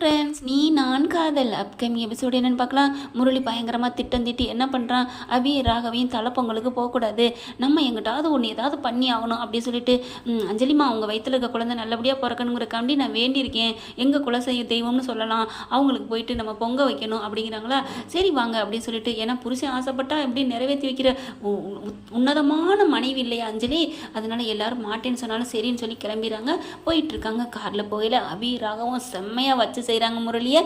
Friends நீ நான் காதல். அப்கமிங் எபிசோடு என்னன்னு பார்க்கலாம். முரளி பயங்கரமாக திட்டம் திட்டி என்ன பண்ணுறான் அவி ராகவையும் தலைப்பொங்கலுக்கு போகக்கூடாது. நம்ம எங்கிட்டாவது ஒன்று ஏதாவது பண்ணி ஆகணும் அப்படின்னு சொல்லிட்டு அஞ்சலிமா அவங்க வயிற்றில் இருக்க குழந்தை நல்லபடியாக பிறக்கணுங்கிறக்காண்டி நான் வேண்டியிருக்கேன். எங்கள் குலசெய்ய தெய்வம்னு சொல்லலாம். அவங்களுக்கு போயிட்டு நம்ம பொங்க வைக்கணும் அப்படிங்கிறாங்களா? சரி வாங்க அப்படின்னு சொல்லிட்டு ஏன்னா புருஷன் ஆசைப்பட்டா எப்படி நிறைவேற்றி வைக்கிற உ- உன்னதமான மனைவி இல்லையா அஞ்சலி? அதனால் எல்லாரும் மாட்டேன்னு சொன்னாலும் சரின்னு சொல்லி கிளம்பிடுறாங்க. போயிட்டுருக்காங்க காரில் போயில அவி ராகவும் செம்மையாக வச்சு செய்கிறாங்க முரளியை.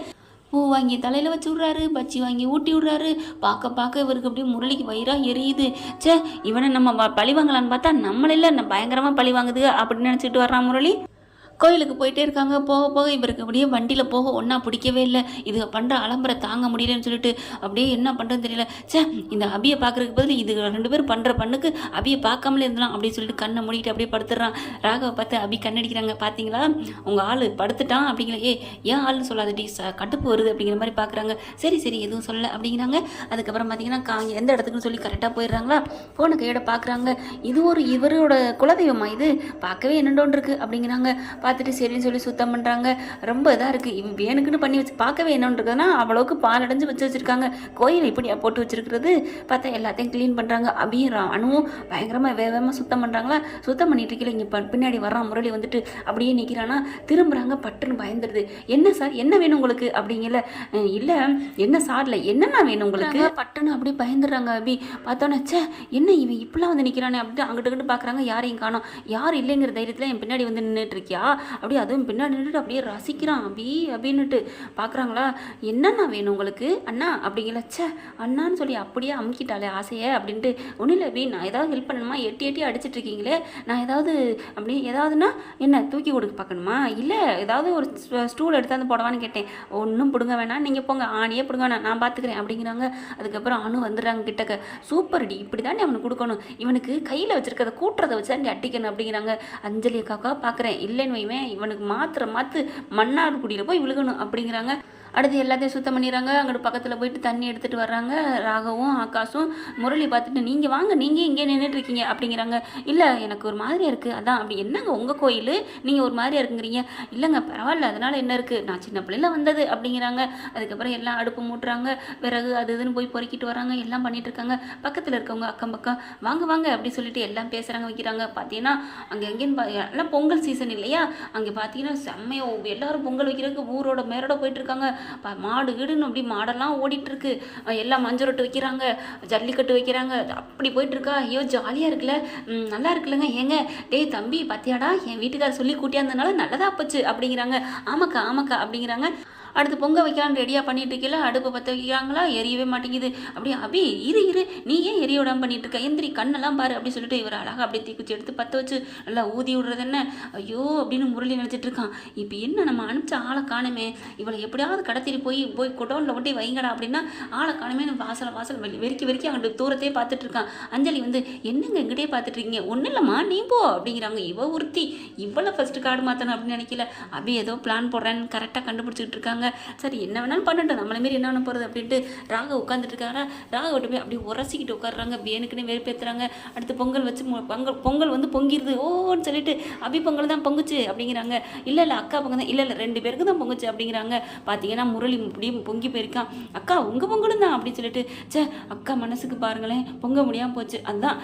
பூ வாங்கி தலையில் வச்சு விட்றாரு பச்சி வாங்கி ஊட்டி விட்றாரு. பார்க்க பார்க்க இவருக்கு அப்படியே முரளிக்கு வயிறாக எரியுது. ச்சே இவனை நம்ம பழி வாங்கலான்னு பார்த்தா நம்மள பயங்கரமாக பழி வாங்குது அப்படின்னு நினச்சிட்டு வர்றான் முரளி. கோயிலுக்கு போயிட்டே இருக்காங்க. போக போக இவருக்கு அப்படியே வண்டியில் போக ஒன்றா பிடிக்கவே இல்லை. இது பண்ணுற அலம்பரை தாங்க முடியலன்னு சொல்லிட்டு அப்படியே என்ன பண்ணுறதுன்னு தெரியல. ச்சே இந்த அபியை பார்க்கறதுக்கு பதில் இது ரெண்டு பேரும் பண்ணுற பண்ணுக்கு அபியை பார்க்காமலே இருந்தலாம் அப்படின்னு சொல்லிட்டு கண்ணை மூடிட்டு அப்படியே படுத்துடுறான் ராகவை பார்த்து அபி கண்ணடிக்கிறாங்க பார்த்தீங்களா உங்கள் ஆள் படுத்துட்டான் அப்படிங்கிற ஏ ஏன் ஆள்னு சொல்லாதடி. ச கட்டுப்பு வருது அப்படிங்கிற மாதிரி பார்க்குறாங்க சரி சரி எதுவும் சொல்லலை அப்படிங்கிறாங்க. அதுக்கப்புறம் பார்த்தீங்கன்னா கா எந்த இடத்துக்குன்னு சொல்லி கரெக்டாக போயிடுறாங்களா? ஃபோனை கையோட பார்க்குறாங்க இது ஒரு இவரோட குலதெய்வமா இது? பார்க்கவே என்னண்டோன்னு இருக்குது அப்படிங்கிறாங்க. பார்த்துட்டு சரின்னு சொல்லி சுத்தம் பண்ணுறாங்க ரொம்ப இதாக இருக்குது இவன் வேணுக்குன்னு பண்ணி வச்சு பார்க்கவே என்னன்னு இருக்குதுன்னா அவ்வளோக்கு பால் அடைஞ்சு வச்சு வச்சுருக்காங்க. கோயில் இப்படியா போட்டு வச்சுருக்கிறது பார்த்தா எல்லாத்தையும் க்ளீன் பண்ணுறாங்க அபியும் ரா- அணுவும் பயங்கரமாக வேகமாக சுத்தம் பண்ணுறாங்களா சுத்தம் பண்ணிட்டு இருக்கல இங்கே பின்னாடி வர்றான் முரளி வந்துட்டு அப்படியே நிற்கிறானா திரும்புகிறாங்க பட்டுன்னு பயந்துடுது என்ன சார் என்ன வேணும் உங்களுக்கு? அப்படிங்கல. இல்லை. என்ன சார்ல என்னென்ன வேணும் உங்களுக்கு? பட்டுன்னு அப்படியே பயந்துடுறாங்க அபி. பார்த்தோன்னே சே என்ன இவன் இப்படிலாம் வந்து நிற்கிறானே அப்படின்ட்டு அங்கிட்டு இங்கிட்டு பார்க்குறாங்க யாரையும் காணோம். யார் இல்லைங்கிற தைரியத்தில் என் பின்னாடி வந்து நின்றுட்டு இருக்கியா? அப்படியே அதுவும் பின்னாடி நின்றுட்டு அப்படியே ரசிக்கிறான் அபி அப்படின்னுட்டு பார்க்குறாங்களா என்னண்ணா வேணும் உங்களுக்கு? அண்ணா அப்படிங்கல ச்சே அண்ணான்னு சொல்லி அப்படியே அமுக்கிட்டாளே ஆசையை அப்படின்ட்டு. ஒன்றும் இல்லை அபி நான் ஏதாவது ஹெல்ப் பண்ணணுமா? எட்டி எட்டி அடிச்சிட்டு இருக்கீங்களே. நான் ஏதாவது அப்படி ஏதாவதுன்னா என்ன தூக்கி கொடுக்க பார்க்கணுமா? இல்லை ஏதாவது ஒரு ஸ்டூல் எடுத்தாந்து போடவான்னு கேட்டேன். ஒன்றும் பிடுங்க வேணாம் நீங்கள் போங்க. ஆணியே பிடுங்க வேணாம் நான் பார்த்துக்கிறேன் அப்படிங்கிறாங்க. அதுக்கப்புறம் அணு வந்துடுறாங்க கிட்டக்க. சூப்பர் டி இப்படி தாண்டி அவனுக்கு கொடுக்கணும். இவனுக்கு கையில் வச்சிருக்கிறத கூட்டுறதை வச்சு தாண்டி அட்டிக்கணும் அப்படிங்கிறாங்க. அஞ்சலி அக்காக்கா பார்க்குறேன் இல்லைன்னு இவன் இவனுக்கு மாத்திர மாற்று மன்னார்குடியில் போய் விழுகணும் அப்படிங்கிறாங்க. அடுத்து எல்லாத்தையும் சுத்தம் பண்ணிடுறாங்க. அங்கிட்டு பக்கத்தில் போயிட்டு தண்ணி எடுத்துகிட்டு வர்றாங்க. ராகவும் ஆகாஷும் முரளி பார்த்துட்டு நீங்கள் வாங்க நீங்கள் இங்கே நின்றுட்டு இருக்கீங்க அப்படிங்கிறாங்க. இல்லை எனக்கு ஒரு மாதிரியாக இருக்குது அதான் அப்படி என்னங்க உங்கள் கோயில்? நீங்கள் ஒரு மாதிரியா இருக்குங்கிறீங்க. இல்லைங்க பரவாயில்ல. அதனால் என்ன இருக்குது நான் சின்ன பிள்ளைல வந்தது அப்படிங்கிறாங்க. அதுக்கப்புறம் எல்லாம் அடுப்பு மூட்டுறாங்க. பிறகு அது இதுன்னு போய் பொறுக்கிட்டு வராங்க எல்லாம் பண்ணிட்டு இருக்காங்க. பக்கத்தில் இருக்கவங்க அக்கம் பக்கம் வாங்க வாங்க அப்படி சொல்லிட்டு எல்லாம் பேசுகிறாங்க வைக்கிறாங்க. பார்த்தீங்கன்னா அங்கே எங்கேன்னு எல்லாம் பொங்கல் சீசன் இல்லையா? அங்கே பார்த்தீங்கன்னா செம்மையாக எல்லாரும் பொங்கல் வைக்கிறதுக்கு ஊரோட மேரோட போயிட்டு இருக்காங்க. மாடு கீடுன்னு அப்படி மாடெல்லாம் ஓடிட்டுருக்கு. எல்லாம் மஞ்சரொட்டு வைக்கிறாங்க ஜல்லிக்கட்டு வைக்கிறாங்க. அப்படி போயிட்டு இருக்கா ஐயோ ஜாலியாக இருக்குல்ல. நல்லா இருக்குல்லங்க. ஏங்க டேய் தம்பி பத்தியாடா என் வீட்டுக்காரர் சொல்லி கூட்டியாந்தனால நல்லதா போச்சு அப்படிங்கிறாங்க. ஆமாக்கா ஆமாக்கா அப்படிங்கிறாங்க. அடுத்து பொங்க வைக்கலாம்னு ரெடியாக பண்ணிட்டு இருக்கல அடுப்பு பற்ற வைக்கிறாங்களா? எரியவே மாட்டேங்குது. அப்படியே அபி இரு இரு. நீ ஏன் எரிய விடாமல் பண்ணிட்டு இருக்க எந்திரி கண்ணெல்லாம் பாரு அப்படி சொல்லிட்டு இவர் அழகாக அப்படியே தீக்குச்சி எடுத்து பற்ற வச்சு நல்லா ஊதி விடுறது என்ன? ஐயோ அப்படின்னு முரளி நினைச்சிட்டு இருக்கான். இப்போ என்ன நம்ம அனுப்பிச்ச ஆளை காணுமே? இவளை எப்படியாவது கடத்திட்டு போய் போய் கொட்டோனில் ஒட்டி வைங்கடா அப்படின்னா ஆளை காணுமே வாசல் வாசல் வெறி வெறிக்கி வெறிக்கி அங்கிட்டு தூரத்தையே பார்த்துட்டு இருக்கான். அஞ்சலி வந்து என்னங்க எங்கிட்டே பார்த்துட்டு இருக்கீங்க? ஒன்றும் இல்லைம்மா நீ போ அப்படிங்கிறாங்க. இவ ஒருத்தி இவ்வளோ ஃபஸ்ட்டு கார்டு மாற்றணும் அப்படின்னு நினைக்கல. அபி ஏதோ பிளான் போடுறேன்னு கரெக்டாக கண்டுபிடிச்சிட்டு இருக்காங்க. சரி என்ன வேணாலும் பண்ணட்டும் நம்மளை மாரி என்ன பண்ண போகிறது அப்படின்ட்டு ராக உட்காந்துட்டு இருக்காரா ராக விட்டு போய் அப்படியே உரசிக்கிட்டு உட்காடுறாங்க வேணுக்குன்னு வெறுப்பேற்றுறாங்க அடுத்து பொங்கல் வச்சு பொங்கல் பொங்கல் வந்து பொங்கிருது. ஓன்னு சொல்லிட்டு அபி பொங்கல் தான் பொங்குச்சு அப்படிங்கிறாங்க. இல்லை இல்லை அக்கா பொங்கல் தான் இல்லை இல்லை ரெண்டு பேருக்கு தான் பொங்குச்சு அப்படிங்கிறாங்க. பார்த்தீங்கன்னா முரளி முடியும் பொங்கி போயிருக்கான். அக்கா உங்கள் பொங்கலும் தான் அப்படின்னு சொல்லிட்டு ச்சே அக்கா மனசுக்கு பாருங்களேன் பொங்க முடியாமல் போச்சு. அதுதான்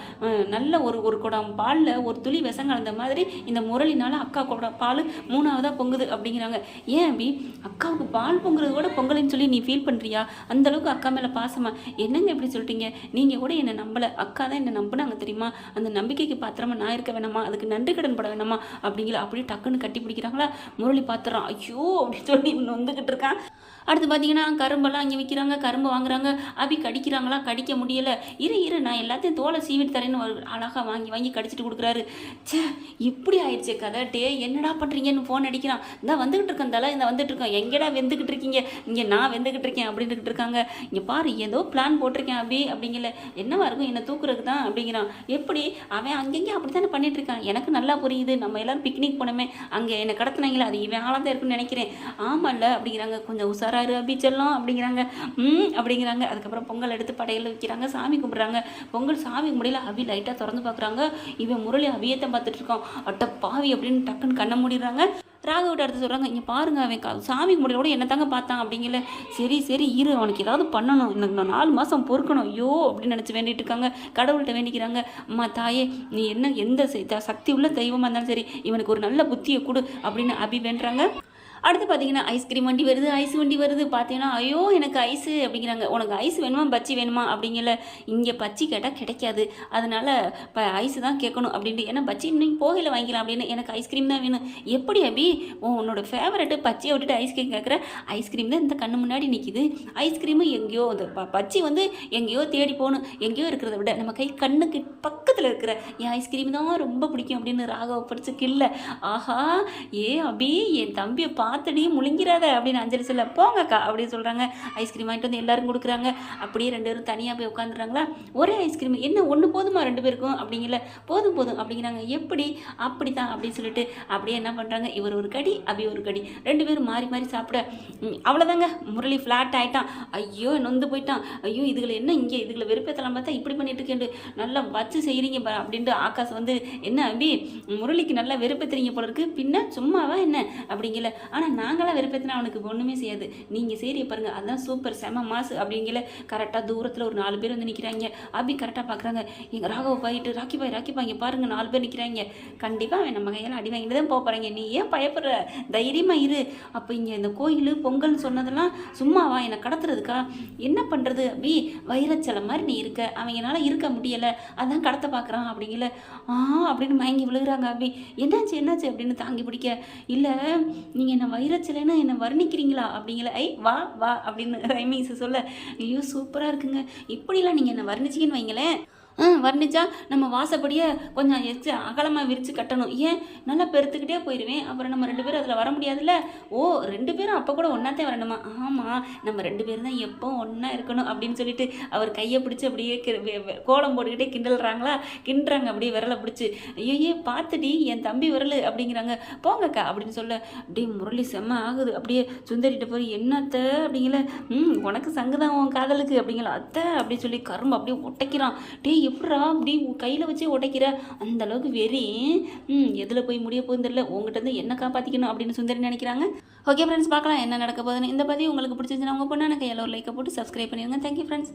நல்ல ஒரு ஒரு குடம் பாலில் ஒரு துளி விஷம் கலந்த மாதிரி இந்த முரளினால அக்கா கூட பால் மூணாவதாக பொங்குது அப்படிங்கிறாங்க. ஏன் அபி? அக்காவுக்கு பால் பொங்குறது கூட பொங்கல்னு சொல்லி நீ ஃபீல் பண்ணுறியா அந்த அளவுக்கு அக்கா மேலே பாசமா? என்னங்க இப்படி சொல்லிட்டீங்க நீங்கள் கூட என்னை நம்பலை. அக்கா தான் என்னை நம்பினாங்க தெரியுமா? அந்த நம்பிக்கைக்கு பாத்திரமா நான் இருக்க வேணாமா? அதுக்கு நன்றி கடன் பட வேணாமா? அப்படிங்கிற அப்படியே டக்குன்னு கட்டி பிடிக்கிறாங்களா? முரளி பாத்திரம் ஐயோ அப்படின்னு சொல்லி இவன் வந்துக்கிட்டு இருக்கான். அடுத்து பார்த்தீங்கன்னா கரும்பெல்லாம் இங்கே விற்கிறாங்க கரும்பு வாங்குறாங்க அபி கடிக்கிறாங்களா கடிக்க முடியலை. இரு இரு நான் எல்லாத்தையும் தோலை சீவிட்டு தரேன்னு ஒரு அழகாக வாங்கி வாங்கி கடிச்சிட்டு கொடுக்குறாரு. ச்சே இப்படி ஆயிடுச்சே கதை. டே என்னடா பண்ணுறீங்கன்னு ஃபோன் அடிக்கிறான். இந்த வந்துக்கிட்டு இருக்கேன் தலை இந்த வந்துட்டு இருக்கேன். எங்கடா வெந்துக்கிட்டு இருக்கீங்க? இங்கே நான் வெந்துக்கிட்டு இருக்கேன் அப்படின்ட்டு இருக்காங்க. இங்கே பாரு ஏதோ பிளான் போட்டிருக்கேன் அபி அப்படிங்கல. என்னவா இருக்கும்? என்னை தூக்குறதுக்கு தான் அப்படிங்கிறான். எப்படி? அவன் அங்கங்கே அப்படி தானே பண்ணிட்டு இருக்கான். எனக்கு நல்லா புரியுது. நம்ம எல்லாரும் பிக்னிக் போனோமே. அங்கே என்னை கடத்துனாங்களே அது இவன் ஆளாக தான் இருக்குன்னு நினைக்கிறேன். ஆமாம்ல அப்படிங்கிறாங்க. கொஞ்சம் உஷாராரு அபி செல்லம் அப்படிங்கிறாங்க. ம் அப்படிங்கிறாங்க. அதுக்கப்புறம் பொங்கல் எடுத்து படையில் வைக்கிறாங்க சாமி கும்பிட்றாங்க. பொங்கல் சாமி கும்பிடையில் அபி லைட்டாக திறந்து பார்க்குறாங்க இவன் முரளி அவியத்தை பார்த்துட்டு இருக்கான். அட்ட பாவி அப்படின்னு டக்குன்னு கண்ணை மூடிடுறாங்க. ராகவிட்ட அடுத்து சொல்கிறாங்க இங்கே பாருங்க அவன் சாமி கும்பிட என்ன தாங்க பார்த்தான்? அப்படிங்கல. சரி சரி இரு அவனுக்கு ஏதாவது பண்ணணும். எனக்கு நான் நாலு மாதம் பொறுக்கணும். ஐயோ அப்படின்னு நினச்சி வேண்டிட்டு இருக்காங்க. கடவுள்கிட்ட வேண்டிக்கிறாங்க அம்மா தாயே நீ என்ன எந்த சக்தி உள்ள தெய்வமாக இருந்தாலும் சரி இவனுக்கு ஒரு நல்ல புத்தியை கொடு அப்படின்னு அபி வேண்டுறாங்க. அடுத்து பார்த்தீங்கன்னா ஐஸ்கிரீம் வண்டி வருது ஐஸ் வண்டி வருது. பார்த்தீங்கன்னா ஐயோ எனக்கு ஐஸு அப்படிங்கிறாங்க. உனக்கு ஐஸ் வேணுமா? பச்சி வேணுமா? அப்படிங்கல. இங்கே பச்சி கேட்டால் கிடைக்காது. அதனால் இப்போ ஐஸு தான் கேட்கணும் அப்படின்ட்டு. ஏன்னா பச்சி இன்னைக்கு போகையில் வாங்கிக்கலாம் அப்படின்னு எனக்கு ஐஸ்கிரீம் தான் வேணும். எப்படி அபி? உன் உன்னோட ஃபேவரெட்டு பச்சியை விட்டுட்டு ஐஸ்கிரீம் கேட்குற ஐஸ்கிரீம் தான் இந்த கண்ணு முன்னாடி நிற்கிது ஐஸ்கிரீமு எங்கேயோ இந்த ப பச்சி வந்து எங்கேயோ தேடி போகணும். எங்கேயோ இருக்கிறத விட நம்ம கை கண்ணுக்கு பக்கத்தில் இருக்கிற என் ஐஸ்கிரீம் தான் ரொம்ப பிடிக்கும்? அப்படின்னு ராகவ படிச்சு கில்ல ஆஹா ஏ அபி என் தம்பியை பார்த்துடி முழுங்கிறாத. அப்படின்னு அஞ்சலி சொல்ல போங்கக்கா அப்படின்னு சொல்கிறாங்க ஐஸ்கிரீம் வாங்கிட்டு வந்து எல்லாரும் கொடுக்குறாங்க. அப்படியே ரெண்டு பேரும் தனியாக போய் உட்காந்துறாங்களா ஒரே ஐஸ்கிரீம் என்ன ஒன்று போதுமா ரெண்டு பேருக்கும்? அப்படிங்கல போதும் போதும் அப்படிங்கிறாங்க. எப்படி? அப்படி தான் அப்படின்னு சொல்லிட்டு அப்படியே என்ன பண்ணுறாங்க இவர் ஒரு கடி அபி ஒரு கடி. ரெண்டு பேரும் மாறி மாறி சாப்பிட அவ்வளோதாங்க முரளி ஃப்ளாட் ஆகிட்டான் ஐயோ நொந்து போயிட்டான். ஐயோ இதுகளை என்ன இங்கே இதுகளை வெறுப்பேற்றலாம் பார்த்தா இப்படி பண்ணிட்டு இருக்கேன் நல்லா வச்சு செய்ய பா அப்படின்ட்டு ஆகாஷ் வந்து என்ன அபி முரளிக்கு நல்லா வெறுப்பேற்றுறீங்க போல இருக்கு. பின்ன சும்மாவா என்ன? அப்படிங்கல. ஆனால் நாங்களாம் வெறுப்பேற்றினா அவனுக்கு ஒன்றுமே செய்யாது. நீங்கள் சரி பாருங்க. அதான் சூப்பர் செம மாசு அப்படிங்கல. கரெக்டாக தூரத்தில் ஒரு நாலு பேர் வந்து நிற்கிறாங்க அபி கரெக்டாக பார்க்குறாங்க எங்கள் ராகவ போயிட்டு ராக்கி பாய் ராக்கி பாய் பாருங்கள் பாருங்க. நாலு பேர் நிற்கிறாங்க கண்டிப்பாக அவன் நம்ம கையால் அடி வாங்கிட்டு தான் போக போகிறாங்க நீ ஏன் பயப்படுற? தைரியமாக இரு. அப்போ இங்கே இந்த கோயில் பொங்கல்னு சொன்னதெல்லாம் சும்மாவா? என்னை கடத்துறதுக்கா? என்ன பண்ணுறது அபி? வைரச்சலை மாதிரி நீ இருக்க. அவங்கனால இருக்க முடியலை. அதான் கடத்த பார்க்குறான் அப்படிங்கல ஆ அப்படின்னு மயங்கி விழுகுறாங்க அபி. என்னாச்சு என்னாச்சு? அப்படின்னு தாங்கி பிடிக்க. இல்லை நீங்கள் என்ன வைரச்சலைன்னா என்னை வர்ணிக்கிறீங்களா? அப்படிங்கல. ஐ வா வா அப்படின்னு ரைமிங்ஸ் சொல்ல. ஐயோ சூப்பராக இருக்குங்க. இப்படிலாம் நீங்கள் என்ன வர்ணிச்சிங்கன்னு வைங்களேன். வர்ணிச்சா நம்ம வாசப்படியே கொஞ்சம் எச்சு அகலமாக விரித்து கட்டணும். ஏன்? நல்லா பெருத்துக்கிட்டே போயிடுவேன் அப்புறம் நம்ம ரெண்டு பேரும் அதில் வர முடியாதுல்ல? ஓ ரெண்டு பேரும் அப்போ கூட ஒன்றாத்தே வரணுமா? ஆமாம் நம்ம ரெண்டு பேரும் தான் எப்போ ஒன்றா இருக்கணும் அப்படின்னு சொல்லிட்டு அவர் கையை பிடிச்சி அப்படியே கி- கோலம் போட்டுக்கிட்டே கிண்டல்றாங்களா? கிண்டுறாங்க அப்படியே விரலை பிடிச்சி. ஐயோ பார்த்துடி என் தம்பி விரல் அப்படிங்கிறாங்க. போங்கக்கா அப்படின்னு சொல்ல அப்படியே முரளி செம்ம ஆகுது. அப்படியே சுந்தரிட்ட போய் என்னத்த? அப்படிங்கல ம் உனக்கு சங்குதான் உன் காதலுக்கு. அப்படிங்கல அத்தை அப்படி சொல்லி கரும்பு அப்படியே ஒட்டைக்கிறான் டேய் எப்படா அப்படி கையில் வச்சே உடைக்கிற? அந்த அளவுக்கு வெறி. ம் எதில் போய் முடிய போகுதுன்னு தெரியல. உங்ககிட்ட இருந்து என்ன காப்பாற்றிக்கணும் அப்படின்னு சுந்தரி நினைக்கிறாங்க. ஓகே ஃப்ரெண்ட்ஸ் பார்க்கலாம் என்ன நடக்க போகுதுன்னு. இந்த பதிவு உங்களுக்கு பிடிச்சிருந்துச்சுன்னா உங்கள் பொண்ணு எனக்கு எல்லோரும் லைக்கை போட்டு சப்ஸ்கிரைப் பண்ணிடுங்க. Thank you friends